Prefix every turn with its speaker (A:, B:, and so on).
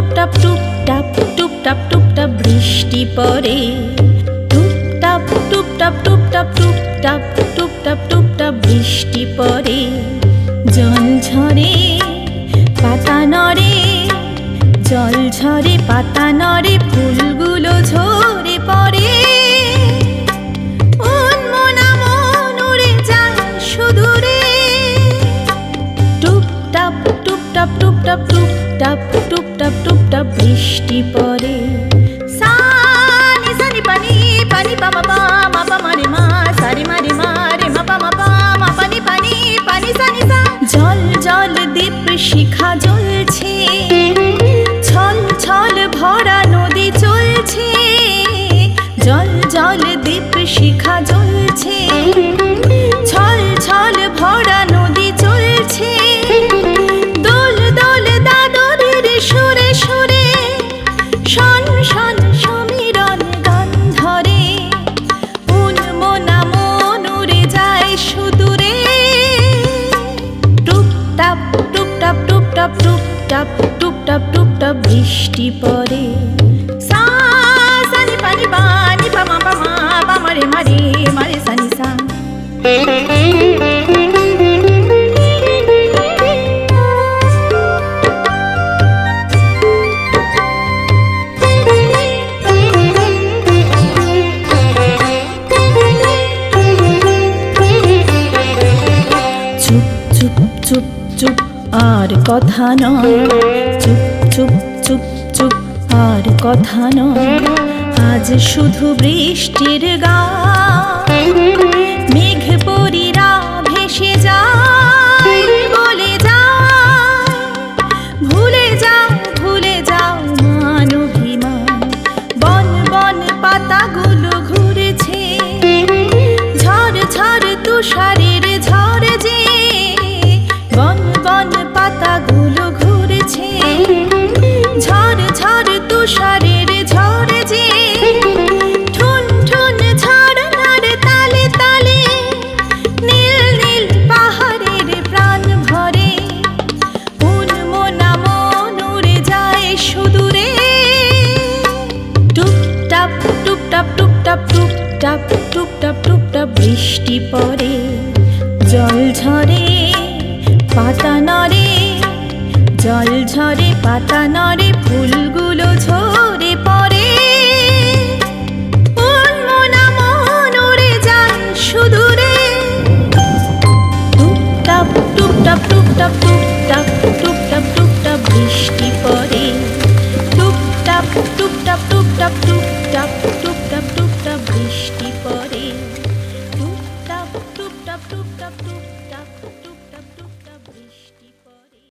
A: টুপটাপ টুপটাপ টুপটাপ বৃষ্টি পড়ে টুপটাপ টুপটাপ টুপটাপ টুপটাপ টুপটাপ টুপটাপ বৃষ্টি পড়ে জল ঝরে পাতা নড়ে জল ঝরে পাতা নড়ে ফুলগুলো ঝরে পড়ে মন টুপটাপ টুপটাপ টুপটাপ টুপটাপ টুপটাপ টুপটাপ বৃষ্টি পরে পানি পানি পা মা পা মা পা মা মা, সারি মারে মা জল জল দীপ শিখা জ্বলছে বৃষ্টি সা সানি পানি পানি পা মা পা মারে মারে সানি চুপ চুপ চুপ, আর কথা নয়। চুপ চুপ চুপ আর কথা নয়। আজ শুধু বৃষ্টির গা বৃষ্টি পরে জল ঝরে পাতা নরে জল ঝরে পাতা নরে ফুলগুলো ঝরে।